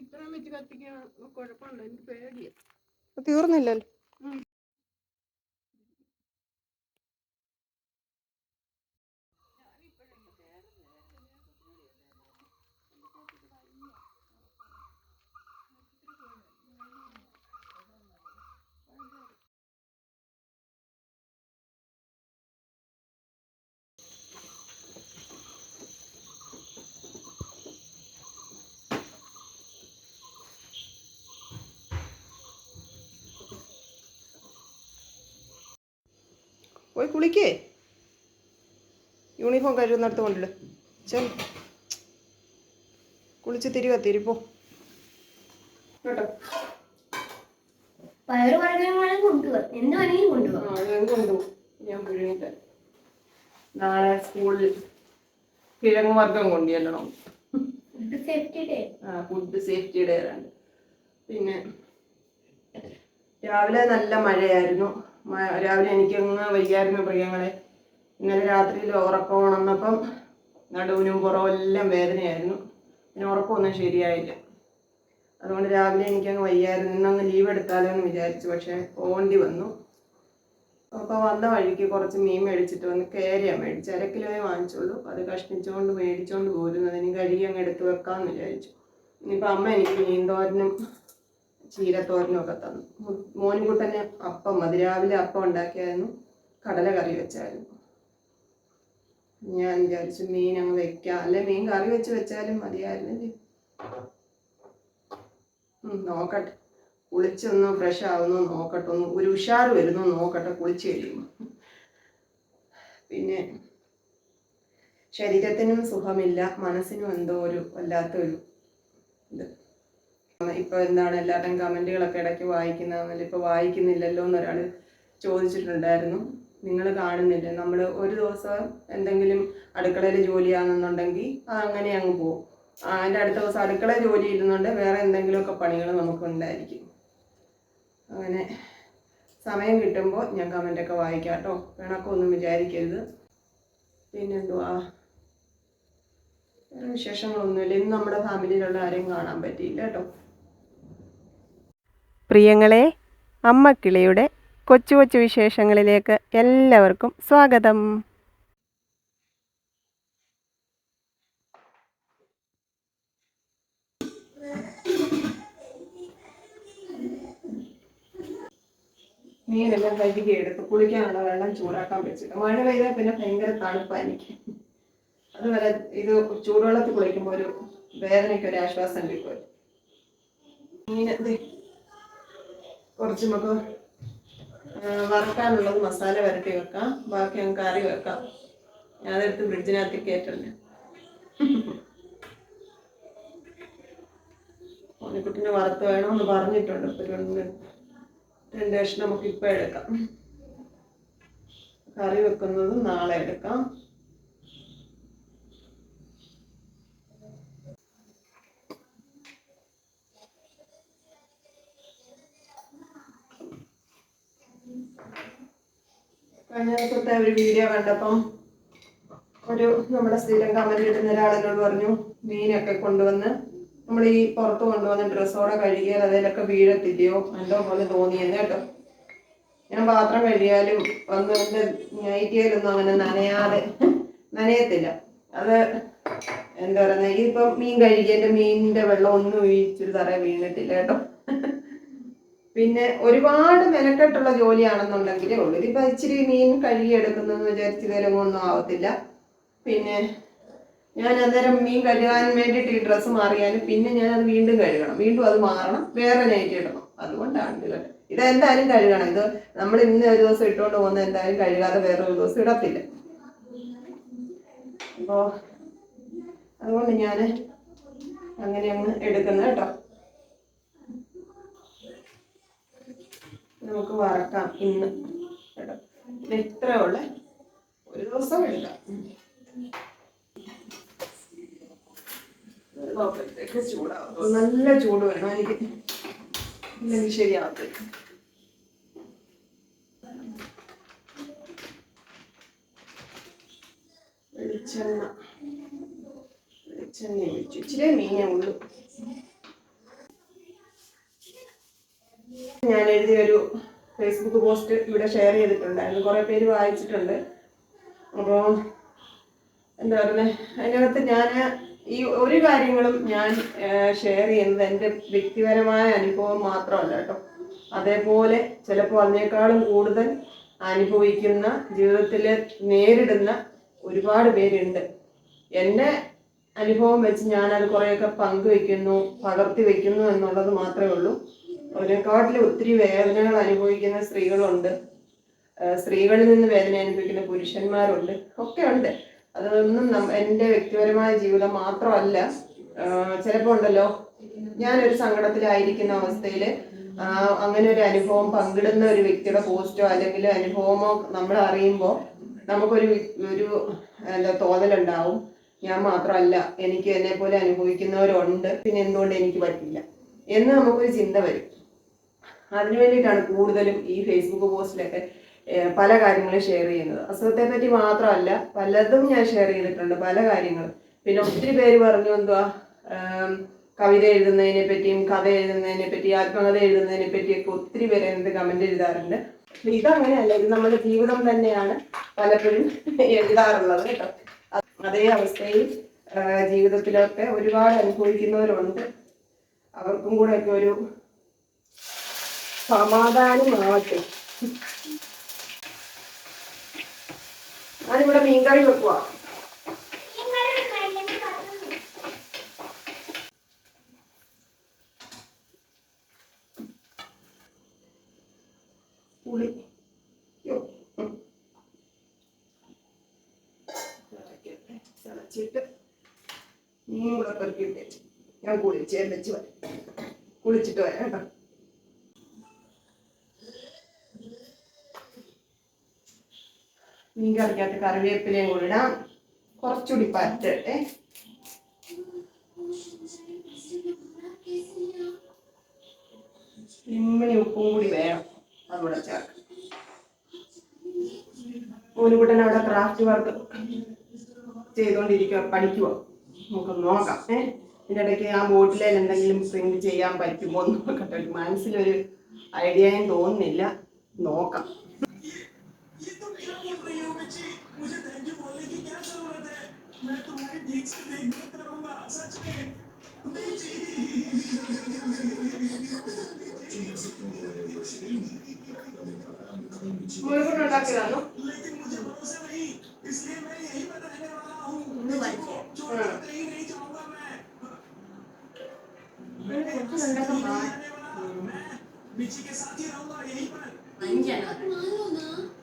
ഇത്രയും വെച്ച് കത്തിക്കാൻ കുഴപ്പമുണ്ടോ? എനിക്ക് പേടിയാ. തീർന്നില്ലല്ലോ. പോയി കുളിക്കേ. യൂണിഫോം കഴുകുന്നിടത്ത് കൊണ്ടില്ല ചെൽ കുളിച്ച് തിരികെ തിരിപ്പോ. കേട്ടോ. പയറ് വർഗങ്ങളും കൊണ്ടുപോവാ എന്ത് വേണമെങ്കിലും കൊണ്ടുപോവാ. ഞാൻ കൊണ്ടുപോകും ഞാൻ പുഴുങ്ങിട്ട് നാളെ സ്കൂളിൽ കിഴങ്ങ് വർഗം കൊണ്ടുചെല്ലണം. സേഫ്റ്റി ഡേ ആ ഫുഡ് സേഫ്റ്റി ഡേ ആണ്. പിന്നെ രാവിലെ നല്ല മഴയായിരുന്നു. രാവിലെ എനിക്കങ്ങ് വയ്യായിരുന്നു പ്രിയങ്ങളെ. ഇന്നലെ രാത്രിയിൽ ഉറക്കം ഉണർന്നപ്പം നടുവിനും പുറവും എല്ലാം വേദനയായിരുന്നു. പിന്നെ ഉറക്കമൊന്നും ശരിയായില്ല. അതുകൊണ്ട് രാവിലെ എനിക്കങ്ങ് വയ്യായിരുന്നു ഇന്നങ്ങ് ലീവ് എടുത്താലോ എന്ന് വിചാരിച്ചു. പക്ഷേ പോകേണ്ടി വന്നു. അപ്പോൾ വന്ന വഴിക്ക് കുറച്ച് മീൻ മേടിച്ചിട്ട് വന്ന് കേരയാ മേടിച്ച് അര കിലോയെ വാങ്ങിച്ചുള്ളൂ. അത് കഷ്ണിച്ചുകൊണ്ട് മേടിച്ചുകൊണ്ട് പോരുന്നതിന് കഴുകി അങ്ങ് എടുത്ത് വെക്കാമെന്ന് വിചാരിച്ചു. ഇനിയിപ്പോൾ അമ്മ എനിക്ക് മീൻതോരനും ചീരത്തോരനും ഒക്കെ തന്നു. മോനുകുട്ടന് അപ്പം മതി രാവിലെ അപ്പം ഉണ്ടാക്കിയായിരുന്നു. കടല കറി വെച്ചായിരുന്നു. ഞാൻ വിചാരിച്ചു മീൻ അങ്ങ് വെക്കാം. അല്ലെ മീൻ കറി വെച്ച് വെച്ചാലും മതിയായിരുന്നില്ലേ നോക്കട്ടെ. കുളിച്ചൊന്ന് ഫ്രഷ് ആവുന്നു നോക്കട്ടെ. ഒന്ന് ഒരു ഉഷാർ വരുന്നു നോക്കട്ടെ കുളിച്ച് കഴിയുമ്പോൾ പിന്നെ ശരീരത്തിനും സുഖമില്ല മനസ്സിനും എന്തോ ഒരു വല്ലാത്തൊരു ഇത്. ഇപ്പൊ എന്താണ് എല്ലാവരുടെയും കമന്റുകളൊക്കെ ഇടയ്ക്ക് വായിക്കുന്നതെന്നല്ല ഇപ്പൊ വായിക്കുന്നില്ലല്ലോ എന്നൊരാൾ ചോദിച്ചിട്ടുണ്ടായിരുന്നു. നിങ്ങൾ കാണുന്നില്ല? നമ്മൾ ഒരു ദിവസം എന്തെങ്കിലും അടുക്കളയിൽ ജോലിയാണെന്നുണ്ടെങ്കിൽ അത് അങ്ങനെ അങ്ങ് പോകും അതിന്റെ അടുത്ത ദിവസം അടുക്കള ജോലി ഇരുന്നുണ്ട് വേറെ എന്തെങ്കിലുമൊക്കെ പണികൾ നമുക്ക് ഉണ്ടായിരിക്കും അങ്ങനെ സമയം കിട്ടുമ്പോൾ ഞാൻ കമന്റൊക്കെ വായിക്കാം കേട്ടോ. പിണക്കമൊന്നും വിചാരിക്കരുത്. പിന്നെന്തുവാ? വേറെ വിശേഷങ്ങളൊന്നുമില്ല. ഇന്ന് നമ്മുടെ ഫാമിലിയിലുള്ള ആരെയും കാണാൻ പറ്റിയില്ല കേട്ടോ. പ്രിയങ്ങളെ അമ്മക്കിളിയുടെ കൊച്ചു കൊച്ചു വിശേഷങ്ങളിലേക്ക് എല്ലാവർക്കും സ്വാഗതം. മീനെല്ലാം കഴുകി എടുത്ത് കുളിക്കാനുള്ള വെള്ളം ചൂടാക്കാൻ വെച്ചിട്ട്. മഴ പെയ്താൽ പിന്നെ ഭയങ്കര തണുപ്പാണ് എനിക്ക്. അതുവരെ ഇത് ചൂടുവെള്ളത്തിൽ കുളിക്കുമ്പോൾ ഒരു വേദനയ്ക്ക് ഒരു ആശ്വാസം കിട്ടും മീൻ കുറച്ച് നമുക്ക് വറുക്കാനുള്ളത് മസാല വരട്ടി വെക്കാം. ബാക്കി നമുക്ക് കറി വെക്കാം. ഞാനെടുത്ത് ഫ്രിഡ്ജിനകത്ത് കയറ്റണ്ട. ഓനിക്കുട്ടിന് വറുത്ത് വേണമെന്ന് പറഞ്ഞിട്ടുണ്ട്. ഇപ്പൊ രണ്ട് നമുക്ക് ഇപ്പം എടുക്കാം. കറി വെക്കുന്നത് നാളെ എടുക്കാം. കഴിഞ്ഞ ദിവസത്തെ ഒരു വീഡിയോ കണ്ടപ്പം ഒരു നമ്മുടെ സ്ഥിരം കമന്റ് ഇടുന്ന ഒരാളിനോട് പറഞ്ഞു മീനൊക്കെ കൊണ്ടുവന്ന് നമ്മൾ ഈ പുറത്ത് കൊണ്ടുവന്ന ഡ്രസ്സോടെ കഴുകിയാൽ അതിലൊക്കെ വീഴത്തില്ലയോ? എന്തോ പോലെ തോന്നിയെന്ന് കേട്ടോ. ഞാൻ പാത്രം കഴുകിയാലും ഒന്നും എന്റെ നൈറ്റിയിലൊന്നും അങ്ങനെ നനയാതെ നനയത്തില്ല. അത് എന്താ പറയുന്നത് ഇതിപ്പം മീൻ കഴുകിയതിന്റെ മീനിന്റെ വെള്ളം ഒന്നും ഒഴിച്ചൊരു തറയെ വീണിട്ടില്ല കേട്ടോ. പിന്നെ ഒരുപാട് മെനക്കെട്ടുള്ള ജോലിയാണെന്നുണ്ടെങ്കിലേ ഉള്ളൂ. ഇതിപ്പോ ഇച്ചിരി മീൻ കഴുകിയെടുക്കുന്നതെന്ന് വിചാരിച്ച് ഒന്നും ആവത്തില്ല. പിന്നെ ഞാൻ അന്നേരം മീൻ കഴുകാൻ വേണ്ടിയിട്ട് ഈ ഡ്രസ്സ് മാറിയാലും പിന്നെ ഞാൻ അത് വീണ്ടും കഴുകണം. വീണ്ടും അത് മാറണം. വേറെ നൈറ്റ് ഇടണം. അതുകൊണ്ടാണ് ഇത് ഇത് എന്തായാലും കഴുകണം. ഇത് നമ്മൾ ഇന്ന് ഒരു ദിവസം ഇട്ടുകൊണ്ട് പോകുന്ന എന്തായാലും കഴുകാതെ വേറെ ഒരു ദിവസം ഇടത്തില്ല. അപ്പോ അതുകൊണ്ട് ഞാൻ അങ്ങനെ അങ്ങ് എടുക്കുന്നത് കേട്ടോ. നമുക്ക് വറക്കാം ഇന്ന്. കേട്ടോ? ഇത് ഇത്രേ ഉള്ളേ. ഒരു ദിവസം എടുക്കാം നല്ല ചൂട് വേണം എനിക്ക്. ഇല്ലെങ്കിൽ വെളിച്ചെണ്ണ. വെളിച്ചെണ്ണ ഒഴിച്ചു. ഇച്ചിരി മീനേ ഉള്ളൂ. ഞാൻ എഴുതിയ ഒരു ഫേസ്ബുക്ക് പോസ്റ്റ് ഇവിടെ ഷെയർ ചെയ്തിട്ടുണ്ടായിരുന്നു. കുറേ പേര് വായിച്ചിട്ടുണ്ട്. അപ്പോൾ എന്താ പറയുന്നത് അതിനകത്ത് ഞാൻ ഈ ഒരു കാര്യങ്ങളും ഞാൻ ഷെയർ ചെയ്യുന്നത് എന്റെ വ്യക്തിപരമായ അനുഭവം മാത്രമല്ല കേട്ടോ. അതേപോലെ ചിലപ്പോൾ അതിനേക്കാളും കൂടുതൽ അനുഭവിക്കുന്ന ജീവിതത്തിൽ നേരിടുന്ന ഒരുപാട് പേരുണ്ട്. എന്റെ അനുഭവം വെച്ച് ഞാനത് കുറേയൊക്കെ പങ്കുവെക്കുന്നു പകർത്തി വെക്കുന്നു എന്നുള്ളത് മാത്രമേ ഉള്ളൂ. അതിനെക്കാട്ടിലും ഒത്തിരി വേദനകൾ അനുഭവിക്കുന്ന സ്ത്രീകളുണ്ട്. സ്ത്രീകളിൽ നിന്ന് വേദന അനുഭവിക്കുന്ന പുരുഷന്മാരുണ്ട്. ഒക്കെ ഉണ്ട്. അതൊന്നും എന്റെ വ്യക്തിപരമായ ജീവിതം മാത്രമല്ല. ചിലപ്പോൾ ഉണ്ടല്ലോ ഞാനൊരു സങ്കടത്തിലായിരിക്കുന്ന അവസ്ഥയിൽ അങ്ങനെ ഒരു അനുഭവം പങ്കിടുന്ന ഒരു വ്യക്തിയുടെ പോസ്റ്റോ അല്ലെങ്കിൽ അനുഭവമോ നമ്മൾ അറിയുമ്പോൾ നമുക്കൊരു ഒരു എന്താ തോന്നലുണ്ടാവും. ഞാൻ മാത്രമല്ല എനിക്ക് എന്നെ പോലെ അനുഭവിക്കുന്നവരുണ്ട്. പിന്നെ എന്തുകൊണ്ട് എനിക്ക് പറ്റില്ല? എന്ന് നമുക്കൊരു ചിന്ത വരും. അതിനു വേണ്ടിയിട്ടാണ് കൂടുതലും ഈ ഫേസ്ബുക്ക് പോസ്റ്റിലൊക്കെ പല കാര്യങ്ങളും ഷെയർ ചെയ്യുന്നത്. അസുഖത്തെ പറ്റി മാത്രമല്ല പലതും ഞാൻ ഷെയർ ചെയ്തിട്ടുണ്ട് പല കാര്യങ്ങളും. പിന്നെ ഒത്തിരി പേര് പറഞ്ഞു എന്തുവാ കവിത എഴുതുന്നതിനെ പറ്റിയും കഥ എഴുതുന്നതിനെ പറ്റി ആത്മകഥ എഴുതുന്നതിനെ പറ്റിയൊക്കെ ഒത്തിരി പേര് എന്ത് കമന്റ് എഴുതാറുണ്ട്. ഇതങ്ങനെയല്ല ഇത് നമ്മുടെ ജീവിതം തന്നെയാണ് പലപ്പോഴും എഴുതാറുള്ളത് കേട്ടോ. അതേ അവസ്ഥയിൽ ജീവിതത്തിലൊക്കെ ഒരുപാട് അനുഭവിക്കുന്നവരുണ്ട്. അവർക്കും കൂടെ ഒക്കെ ഒരു സമാധാനമാവട്ടെ. ഞാനിവിടെ മീൻകറി വെക്കുക ഞാൻ കുളിച്ച് വെച്ച് വരാം. കുളിച്ചിട്ട് വരാം കേട്ടോ. മീൻ കറിക്കകത്ത് കറിവേപ്പിലയും കൂടി ഇടാം. കുറച്ചുകൂടി പറ്റട്ടെ ഇമ്മണി ഉപ്പും കൂടി വേണം അതുകൂടെ ചേർക്കാം മോനുകുട്ടൻ അവിടെ ക്രാഫ്റ്റ് വർക്ക് ചെയ്തുകൊണ്ടിരിക്കുക പഠിക്കുക നമുക്ക് നോക്കാം ഏ? ഇതിന്റെ ഇടയ്ക്ക് ആ ബോട്ടിലെ എന്തെങ്കിലും പ്രിന്റ് ചെയ്യാൻ പറ്റുമോ എന്ന് നോക്കട്ടെ മനസ്സിലൊരു ഐഡിയയും തോന്നുന്നില്ല. നോക്കാം. मैं तुम्हारी भीख से देखते रहूँगा सच में। लेकिन मुझे भरोसा नहीं इसलिए मैं यही बता रहने वाला हूँ। छोड़ नहीं जाऊँगा मैं। मैं मिची के साथ ही रहूँगा यहीं पर। ना।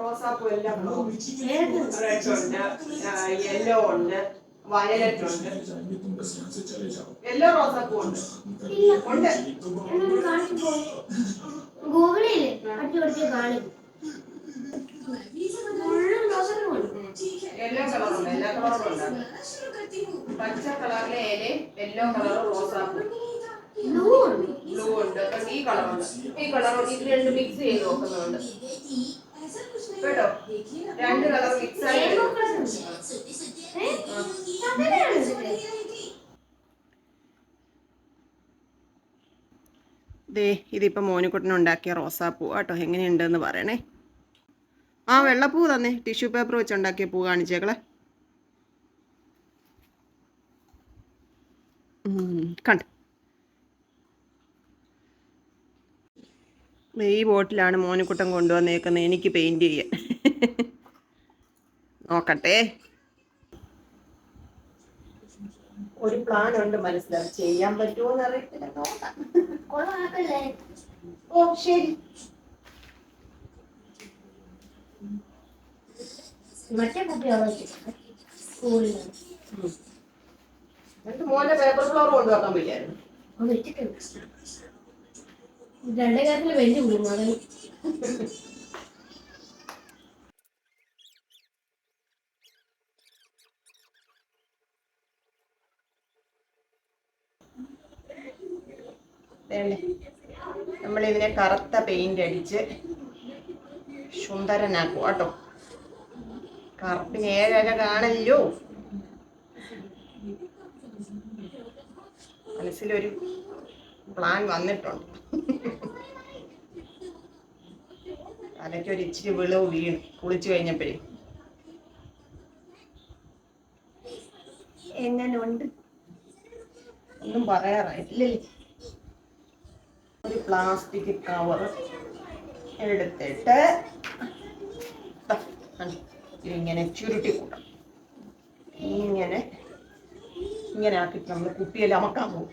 റോസാപ്പൂ എല്ലാം യെല്ലോ ഉണ്ട്. വയലറ്റ് ഉണ്ട്. യെല്ലോ റോസാപ്പൂ ഉണ്ട്. ഉണ്ട്. ഗൂഗിളിൽ അടിപൊളിച്ച് കളറുണ്ട്. എല്ലാ കളറും ഉണ്ട്. പച്ച കളറിലെ ഇലയും യെല്ലോ കളറും റോസാപ്പൂ. ഉണ്ട്. ബ്ലൂ ഉണ്ട്. ഈ കളറുണ്ട്. ഈ കളറും ഇത് രണ്ട് മിക്സ് ചെയ്ത് നോക്കുന്നുണ്ട്. കേട്ടോ? രണ്ട് കളർ മിക്സ് ആയി റെയിൻബോ കളറുണ്ട് ഏ? അങ്ങനെയാണ് ഇത്. ദേ ഇതിപ്പോൾ റോസാപ്പൂ കേട്ടോ. എങ്ങനെയുണ്ടെന്ന് പറയണേ. ആ വെള്ളപ്പൂ തന്നെ. ടിഷ്യൂ പേപ്പർ വെച്ച് ഉണ്ടാക്കിയ പൂ കാണിച്ചേക്കളെ. കണ്ട്. ഈ ബോട്ടിലാണ് മോനുക്കുട്ടൻ കൊണ്ടുവന്നേക്കുന്നത് എനിക്ക് പെയിന്റ് ചെയ്യാൻ. നോക്കട്ടെ. ഒരു പ്ലാൻ ഉണ്ട് മനസ്സിലാവും ചെയ്യാൻ പറ്റുമോ അറിയത്തില്ല നോക്കാം. ഓ ശരി. മറ്റേ വെച്ചിട്ടുണ്ട് സ്കൂളിൽ നിന്ന്. എന്നിട്ട് മോന്റെ പേപ്പർ ഫ്ലോർ കൊണ്ടുവെക്കാൻ വെച്ചിട്ടുണ്ട് രണ്ടേ കാര്യത്തിൽ വലിയ കുടുങ്ങും അതാണ് നമ്മളിതിനെ കറുത്ത പെയിന്റ് അടിച്ച് സുന്ദരനാക്കും കേട്ടോ. കറുപ്പിന് ഏഴര കാണല്ലോ. മനസ്സിലൊരു പ്ലാൻ വന്നിട്ടുണ്ട്. തലയ്ക്കൊരു ഇച്ചിരി വിളവ് വീണ് കുളിച്ചു കഴിഞ്ഞപ്പോഴേ. എങ്ങനെയുണ്ട് ഒന്നും പറയാറില്ലേ ഒരു പ്ലാസ്റ്റിക് കവർ എടുത്തിട്ട് ഇങ്ങനെ ചുരുട്ടി കൂട്ടാം. ഇങ്ങനെ ഇങ്ങനെ ആക്കിയിട്ട് നമ്മൾ കുപ്പിയിൽ അമക്കാൻ പോകും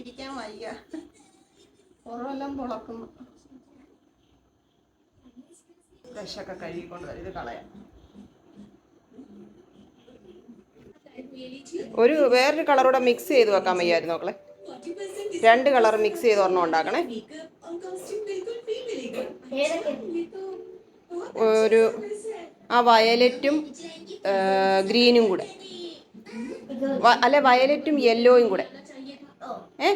ഇരിക്കാൻ വയ്യ പുറമെല്ലാം പൊളക്കുന്നു ബ്രഷൊക്കെ കഴുകിക്കൊണ്ട് വരും. ഇത് കളയാം. ഒരു വേറൊരു കളറൂടെ മിക്സ് ചെയ്ത് വെക്കാൻ വയ്യായിരുന്നു മക്കളെ. രണ്ട് കളർ മിക്സ് ചെയ്ത് ഒരെണ്ണം ഉണ്ടാക്കണേ. ഒരു ആ വയലറ്റും ഗ്രീനും കൂടെ. അല്ല വയലറ്റും യെല്ലോയും കൂടെ. ഏ?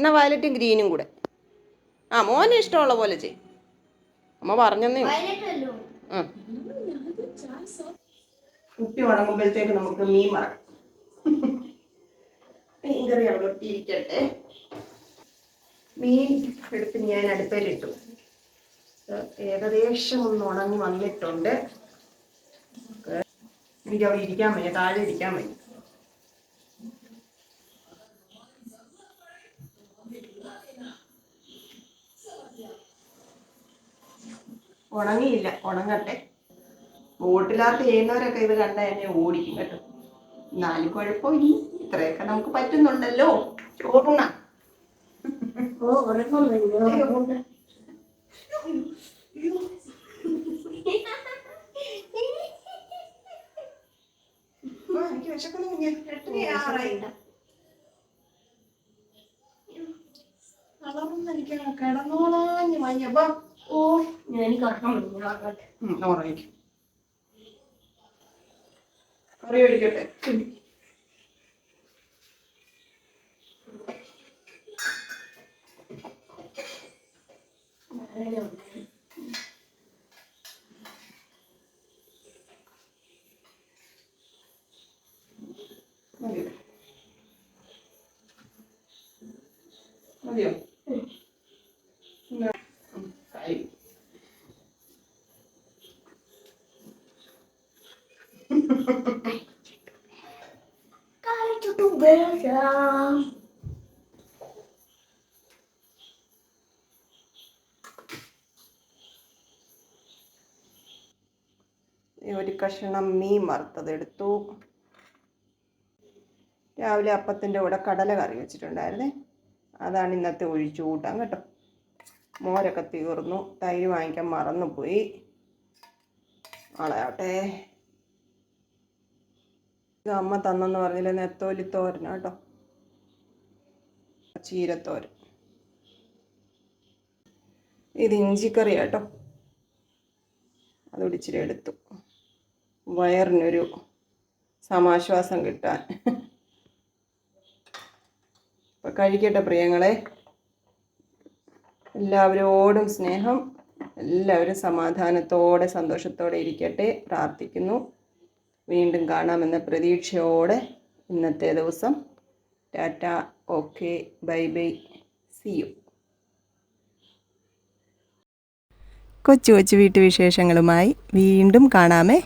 എന്നാ വയലറ്റും ഗ്രീനും കൂടെ. ആ മോനെ ഇഷ്ടമുള്ള പോലെ ചെയ്. അമ്മ പറഞ്ഞെന്നേ ഉണങ്ങുമ്പോഴത്തേക്ക് നമുക്ക് മീൻ മറക്കാം മീൻ കറി അവിടെ ഒട്ടിയിരിക്കട്ടെ. മീൻ എടുത്ത് ഞാൻ അടുപ്പേലിട്ടു. ഏകദേശം ഒന്ന് ഉണങ്ങി വന്നിട്ടുണ്ട്. എനിക്ക് അവിടെ ഇരിക്കാൻ വയ്യ താഴെ ഇരിക്കാൻ വയ്യ. ഉണങ്ങിയില്ല. ഉണങ്ങട്ടെ. ബോട്ടിലാർട്ട് ചെയ്യുന്നവരൊക്കെ ഇത് കണ്ട എന്നെ ഓടിക്കും കേട്ടോ. എന്നാലും കുഴപ്പമില്ല. ഇത്രയൊക്കെ നമുക്ക് പറ്റുന്നുണ്ടല്ലോ. ചോറുണ എനിക്ക് വിശക്കുന്നു എട്ടരയാറായി. കിടന്നോളാഞ്ഞ് മഞ്ഞപ്പോ ഓ ഞാൻ എനിക്ക്. ഉറങ്ങിക്കും. കറി ഒഴിക്കട്ടെ മതിയോ? മതിയോ എന്നാ, ഉം, കായി കാലിച്ചിട്ട് ഉപയോഗിക്കാം ഈ ഒരു കഷ്ണം മീൻ വറുത്തതെടുത്തു. രാവിലെ അപ്പത്തിന്റെ കൂടെ കടല കറി വെച്ചിട്ടുണ്ടായിരുന്നേ. അതാണ് ഇന്നത്തെ ഒഴിച്ചു കൂട്ടാൻ കേട്ടോ. മോരൊക്കെ തീർന്നു. തൈര് വാങ്ങിക്കാൻ മറന്നുപോയി. നാളെയാവട്ടെ ഇത് അമ്മ തന്നെന്ന് പറഞ്ഞില്ല നെത്തോലി തോരന കേട്ടോ. ചീരത്തോരൻ. ഇത് ഇഞ്ചിക്കറി കേട്ടോ. അത് എടുത്തു. വയറിനൊരു സമാശ്വാസം കിട്ടാൻ. അപ്പം കഴിക്കട്ടെ പ്രിയങ്ങളെ. എല്ലാവരോടും സ്നേഹം എല്ലാവരും സമാധാനത്തോടെ സന്തോഷത്തോടെ ഇരിക്കട്ടെ. പ്രാർത്ഥിക്കുന്നു. വീണ്ടും കാണാമെന്ന പ്രതീക്ഷയോടെ ഇന്നത്തെ ദിവസം. Tata. Okay. Bye bye. See you. കൊച്ചു കൊച്ചു വീട്ടുവിശേഷങ്ങളുമായി വീണ്ടും കാണാമേ.